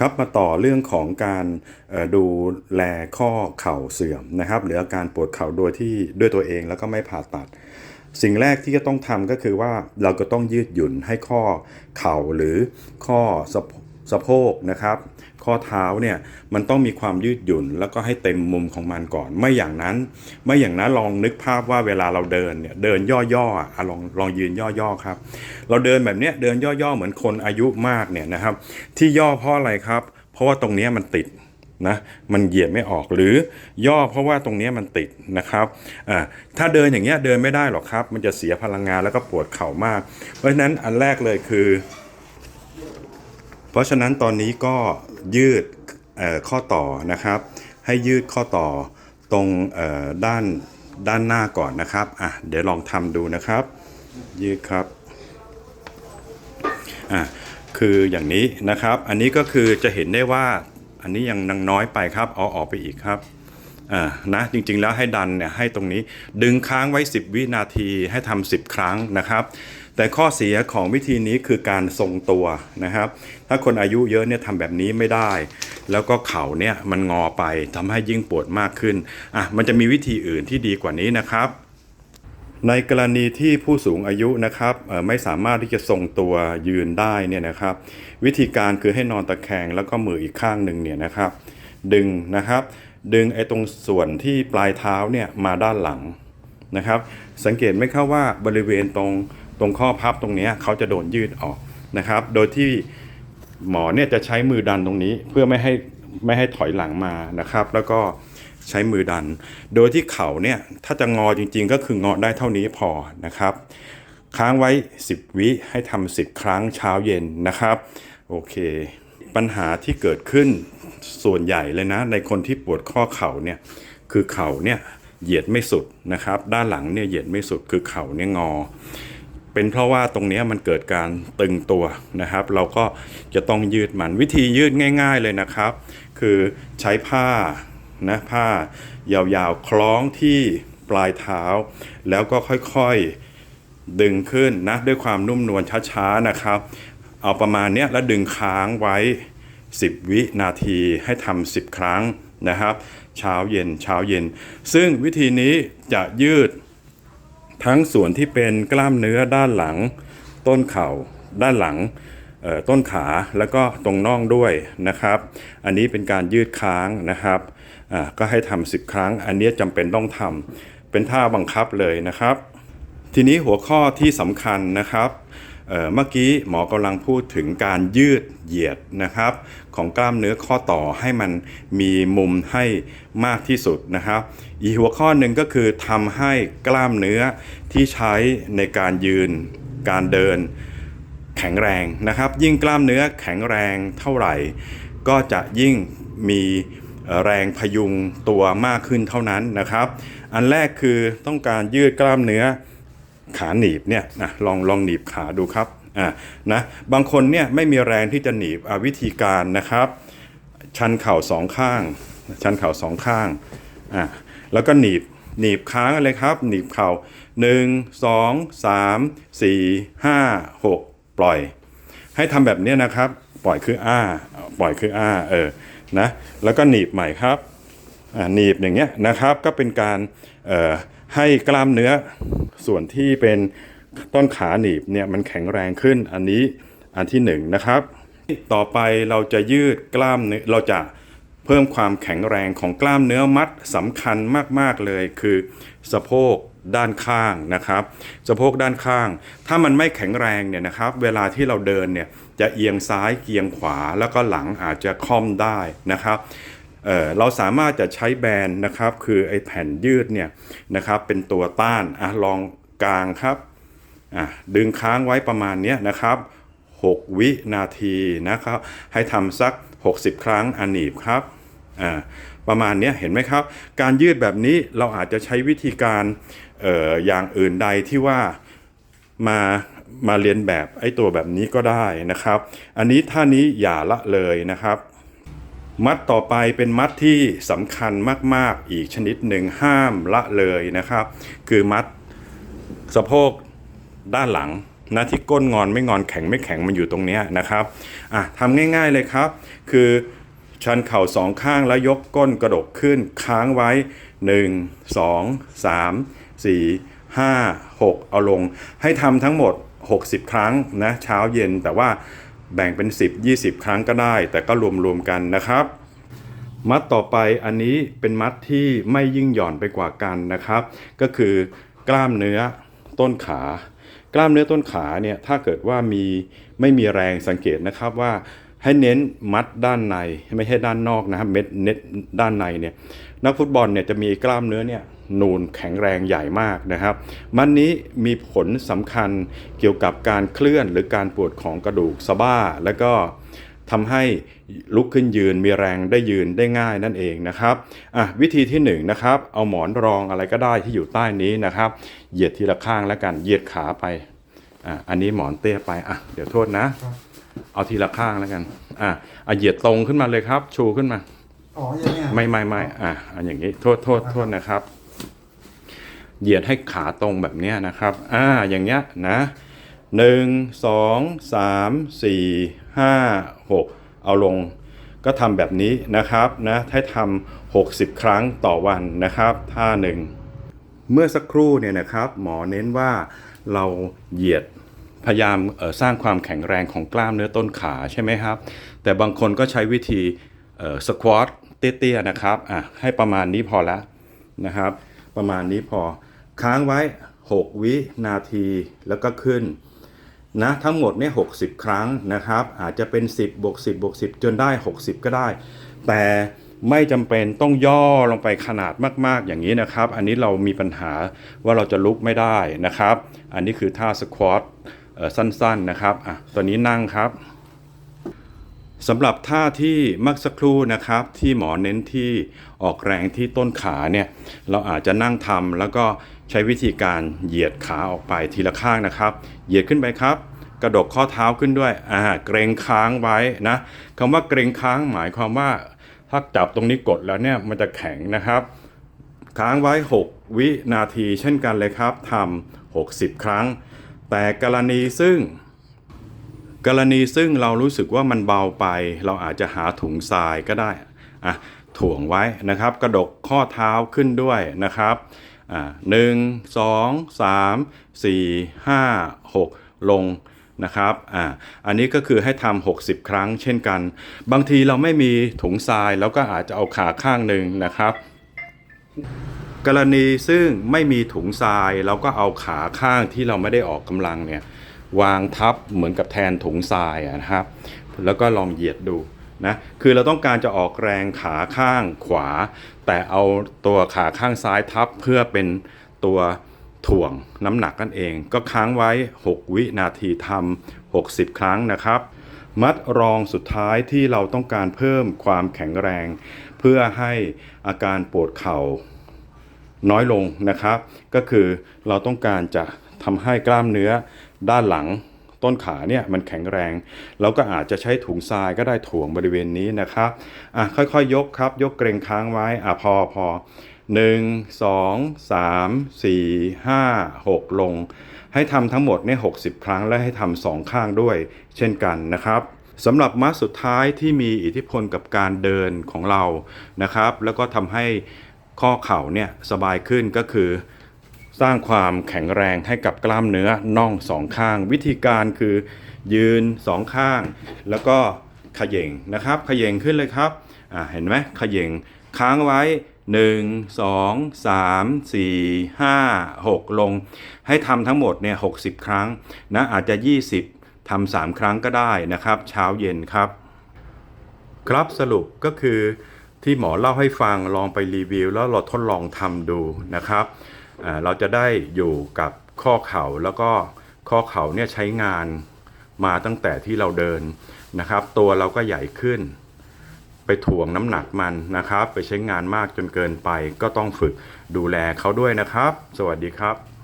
ครับมาต่อเรื่องของการดูแลข้อเข่าเสื่อมนะครับ หรืออาการปวดเข่าโดยที่ด้วยตัวเองแล้วก็ไม่ผ่าตัด สิ่งแรกที่จะต้องทำก็คือว่าเราก็ต้องยืดหยุ่นให้ข้อเข่าหรือข้อ สะโพกนะครับ ข้อเท้าเนี่ยมันต้องมีความยืดหยุ่น แล้วก็ให้เต็มมุมของมันก่อน ไม่อย่างนั้น ไม่อย่างนั้นลองนึกภาพว่าเวลาเราเดินเนี่ยเดินย่อๆอะลองลองยืนย่อๆครับ เราเดินแบบเนี้ยเดินย่อๆเหมือนคนอายุมากเนี่ยนะครับ ที่ย่อเพราะอะไรครับ เพราะว่าตรงเนี้ยมันติดนะมันเหยียดไม่ออกหรือย่อเพราะว่าตรงเนี้ยมันติดนะครับอ่าถ้าเดินอย่างเงี้ยเดินไม่ได้หรอกครับ มันจะเสียพลังงานแล้วก็ปวดเข่ามาก เพราะฉะนั้นอันแรกเลยคือ ราะฉะนั้นตอนนี้ก็ยืดข้อต่อนะครับ ให้ยืดข้อต่อตรงด้านด้านหน้าก่อนนะครับอะเดี๋ยวลองทำดูนะครับ ยืดครับอะคืออย่างนี้นะครับ อันนี้ก็คือจะเห็นได้ว่าอันนี้ยังนังน้อยไปครับเอาออกไปอีกครับอ่านะจริงๆแล้วให้ดันเนี่ยให้ตรงนี้ดึงค้างไว้ 10 วินาทีให้ทำ10 ครั้งนะครับ แต่ข้อเสียของวิธีนี้คือการทรงตัวนะครับ ถ้าคนอายุเยอะเนี่ยทำแบบนี้ไม่ได้ แล้วก็เข่าเนี่ยมันงอไปทำให้ยิ่งปวดมากขึ้นอะมันจะมีวิธีอื่นที่ดีกว่านี้นะครับในกรณีที่ผู้สูงอายุนะครับไม่สามารถที่จะทรงตัวยืนได้เนี่ยนะครับ วิธีการคือให้นอนตะแคงแล้วก็มืออีกข้างหนึ่งเนี่ยนะครับ ดึงนะครับ ดึงไอ้ตรงส่วนที่ปลายเท้าเนี่ยมาด้านหลังนะครับ สังเกตไหมครับว่าบริเวณตรง ตรงข้อพับตรงนี้เขาจะโดนยืดออกนะครับ โดยที่หมอเนี่ยจะใช้มือดันตรงนี้เพื่อไม่ให้ไม่ให้ถอยหลังมานะครับ แล้วก็ใช้มือดัน โดยที่เข่าเนี่ยถ้าจะงอจริง ๆ ก็คืองอได้เท่านี้พอนะครับ ค้างไว้ 10 วิให้ทำ10 ครั้งเช้าเย็นนะครับโอเค ปัญหาที่เกิดขึ้นส่วนใหญ่เลยนะ ในคนที่ปวดข้อเข่าเนี่ยคือเข่าเนี่ยเหยียดไม่สุดนะครับ ด้านหลังเนี่ยเหยียดไม่สุดคือเข่าเนี่ยงอ เป็นเพราะว่าตรงนี้มันเกิดการตึงตัวนะครับ เราก็จะต้องยืดมันวิธียืดง่าย ๆเลยนะครับ คือใช้ผ้านะผ้ายาวๆ คล้องที่ปลายเท้า แล้วก็ค่อยๆดึงขึ้นนะด้วยความนุ่มนวลช้าๆนะครับ เอาประมาณเนี้ยแล้วดึงค้างไว้ 10 วินาทีให้ทำ10 ครั้งนะครับ เช้าเย็นเช้าเย็น ซึ่งวิธีนี้จะยืด ทั้งส่วนที่เป็นกล้ามเนื้อด้านหลัง ต้นเข่า ด้านหลังต้นขาแล้วก็ตรงน่องด้วยนะครับ อันนี้เป็นการยืดค้างนะครับก็ให้ทำ10ครั้ง อันนี้จำเป็นต้องทำเป็นท่าบังคับเลยนะครับ ทีนี้หัวข้อที่สำคัญนะครับ เมื่อกี้หมอกำลังพูดถึงการยืดเหยียดนะครับ ของกล้ามเนื้อข้อต่อให้มันมีมุมให้มากที่สุดนะครับ อีกหัวข้อหนึ่งก็คือทำให้กล้ามเนื้อที่ใช้ในการยืน การเดิน แข็งแรงนะครับ ยิ่งกล้ามเนื้อแข็งแรงเท่าไหร่ ก็จะยิ่งมีแรงพยุงตัวมากขึ้นเท่านั้นนะครับ อันแรกคือต้องการยืดกล้ามเนื้อ ขาหนีบเนี่ยนะลองลองหนีบขาดูครับอ่านะบางคนเนี่ยไม่มีแรงที่จะหนีบวิธีการนะครับ ชันเข่าสองข้าง ชันเข่าสองข้างอะแล้วก็หนีบหนีบค้างเลยครับ หนีบเข่าหนึ่งสองสามสี่ห้าหกปล่อย ให้ทำแบบนี้นะครับ ปล่อยคืออ้า ปล่อยคืออ้าเออนะแล้วก็หนีบใหม่ครับหนีบอย่างเงี้ยนะครับก็เป็นการออ ให้กล้ามเนื้อส่วนที่เป็นต้นขาหนีบเนี่ยมันแข็งแรงขึ้นอันนี้อันที่หนึ่งนะครับ ต่อไปเราจะยืดกล้ามเนื้อเราจะเพิ่มความแข็งแรงของกล้ามเนื้อมัดสำคัญมาก ๆ เลยคือสะโพกด้านข้างนะครับ สะโพกด้านข้าง ถ้ามันไม่แข็งแรงเนี่ยนะครับ เวลาที่เราเดินเนี่ยจะเอียงซ้ายเกียงขวาแล้วก็หลังอาจจะค่อมได้นะครับ เเราสามารถจะใช้แบนนะครับ คือไอ้แผ่นยืดเนี่ยนะครับเป็นตัวต้านอะลองกลางครับอะดึงค้างไว้ประมาณเนี้ยนะครับ 6 วินาทีนะครับ ให้ทำสัก 60 ครั้งอันหนีบครับอ่าประมาณเนี้ยเห็นไหมครับ การยืดแบบนี้เราอาจจะใช้วิธีการอออย่างอื่นใดที่ว่ามามาเรียนแบบไอ้ตัวแบบนี้ก็ได้นะครับ อันนี้ท่านี้อย่าละเลยนะครับ มัดต่อไปเป็นมัดที่สำคัญมาก ๆ อีกชนิดหนึ่งห้ามละเลยนะครับ คือมัดสะโพกด้านหลังนะที่ก้นงอนไม่งอนแข็งไม่แข็งมันอยู่ตรงนี้นะครับอะทำง่ายๆเลยครับ คือชันเข่าสองข้างแล้วยกก้นกระดกขึ้นค้างไว้ 1 2 3 4 5 6 เอาลง ให้ทำทั้งหมด 60 ครั้งนะเช้าเย็นแต่ว่า แบ่งเป็น 10 20 ครั้งก็ได้ แต่ก็รวมๆกันนะครับ มัดต่อไปอันนี้เป็นมัดที่ไม่ยิ่งหย่อนไปกว่ากันนะครับ ก็คือกล้ามเนื้อต้นขา กล้ามเนื้อต้นขาเนี่ยถ้าเกิดว่ามีไม่มีแรงสังเกตนะครับว่าให้เน้นมัดด้านในไม่ใช่ด้านนอกนะครับเม็ดเน็ตด้านในเนี่ยนักฟุตบอลเนี่ยจะมีกล้ามเนื้อเนี่ย นูนแข็งแรงใหญ่มากนะครับ มันนี้มีผลสำคัญเกี่ยวกับการเคลื่อนหรือการปวดของกระดูกสะบ้า แล้วก็ทำให้ลุกขึ้นยืนมีแรงได้ยืนได้ง่ายนั่นเองนะครับอะวิธีที่1นงนะครับเอาหมอนรองอะไรก็ได้ที่อยู่ใต้นี้นะครับ เหยียดทีละข้างแล้วกันเหยียดขาไปอะอันนี้หมอนเตี้ยไปอะเดี๋ยวโทษนะ เอาทีละข้างแล้วกันอะอะเหยียดตรงขึ้นมาเลยครับ ชูขึ้นมาอ๋ออย่างเนี้ยไม่ไม่ไม่อะอันอย่างนี้โทษโทษโทษนะครับ เหยียดให้ขาตรงแบบนี้นะครับ อ่า อย่างเงี้ยนะหนึ่งสองสามสี่ห้าหกเอาลง ก็ทำแบบนี้นะครับนะให้ทำหกสิบครั้งต่อวันนะครับ ท่าหนึ่ง เมื่อสักครู่เนี่ยนะครับ หมอเน้นว่าเราเหยียดพยายามสร้างความแข็งแรงของกล้ามเนื้อต้นขาใช่ไหมครับ แต่บางคนก็ใช้วิธีสควอตเตี้ยๆนะครับอะให้ประมาณนี้พอละนะครับ ประมาณนี้พอ ค้างไว้ 6 วินาทีแล้วก็ขึ้นนะทั้งหมดเนี่ย60ครั้งนะครับ อาจจะเป็น 10บวก10บวก10 จนได้ 60 ก็ได้ แต่ไม่จำเป็นต้องย่อลงไปขนาดมาก ๆ อย่างนี้นะครับ อันนี้เรามีปัญหาว่าเราจะลุกไม่ได้นะครับ อันนี้คือท่าสควอตสั้น ๆ นะครับอะตัวนี้นั่งครับสำหรับท่าที่มักสักครู่นะครับ ที่หมอเน้นที่ออกแรงที่ต้นขาเนี่ย เราอาจจะนั่งทำแล้วก็ ใช้วิธีการเหยียดขาออกไปทีละข้างนะครับ เหยียดขึ้นไปครับ กระดกข้อเท้าขึ้นด้วยอ่าเกรงค้างไว้นะคำว่าเกรงค้างหมายความว่า ถ้าจับตรงนี้กดแล้วเนี่ยมันจะแข็งนะครับ ค้างไว้ 6 วินาทีเช่นกันเลยครับทำ60 ครั้ง แต่กรณีซึ่งกรณีซึ่งเรารู้สึกว่ามันเบาไป เราอาจจะหาถุงทรายก็ได้อะถ่วงไว้นะครับ กระดกข้อเท้าขึ้นด้วยนะครับ หนึ่งสองสามสี่ห้าหกลงนะครับอ่าอันนี้ก็คือให้ทำ60 ครั้งเช่นกัน บางทีเราไม่มีถุงทรายแล้วก็อาจจะเอาขาข้างหนึ่งนะครับ กรณีซึ่งไม่มีถุงทรายเราก็เอาขาข้างที่เราไม่ได้ออกกำลังเนี่ยวางทับเหมือนกับแทนถุงทรายนะครับ แล้วก็ลองเหยียดดู นะคือเราต้องการจะออกแรงขาข้างขวา แต่เอาตัวขาข้างซ้ายทับเพื่อเป็นตัวถ่วงน้ำหนักนั่นเอง ก็ค้างไว้ 6 วินาทีทำ60 ครั้งนะครับ มัดรองสุดท้ายที่เราต้องการเพิ่มความแข็งแรง เพื่อให้อาการปวดเข่าน้อยลงนะครับ ก็คือเราต้องการจะทำให้กล้ามเนื้อด้านหลัง ต้นขาเนี่ยมันแข็งแรง เราก็อาจจะใช้ถุงทรายก็ได้ถ่วงบริเวณนี้นะครับอะค่อยๆยกครับ ยกเกรงค้างไว้อะพอพอหนึ่งสองสามสี่ห้าหกลง ให้ทำทั้งหมดเนี่ยหกสิบครั้งและให้ทำสองข้างด้วย เช่นกันนะครับสำหรับมัดสุดท้ายที่มีอิทธิพลกับการเดินของเรานะครับ แล้วก็ทำให้ข้อเข่าเนี่ยสบายขึ้นก็คือ สร้างความแข็งแรงให้กับกล้ามเนื้อน่องสองข้าง วิธีการคือ ยืนสองข้าง แล้วก็ขย่งนะครับขย่งขึ้นเลยครับอ่าเห็นไหมขย่งค้างไว้ 1 2 3 4 5 6 ลง ให้ทำทั้งหมดเนี่ย60 ครั้งนะอาจจะ 20ทำ3ครั้งก็ได้นะครับ เช้าเย็นครับ ครับสรุปก็คือที่หมอเล่าให้ฟังลองไปรีวิว แล้วเราทดลองทำดูนะครับ เราจะได้อยู่กับข้อเข่าแล้วก็ข้อเข่าเนี่ยใช้งานมาตั้งแต่ที่เราเดินนะครับ ตัวเราก็ใหญ่ขึ้น ไปถ่วงน้ำหนักมันนะครับ ไปใช้งานมากจนเกินไปก็ต้องฝึกดูแลเขาด้วยนะครับ สวัสดีครับ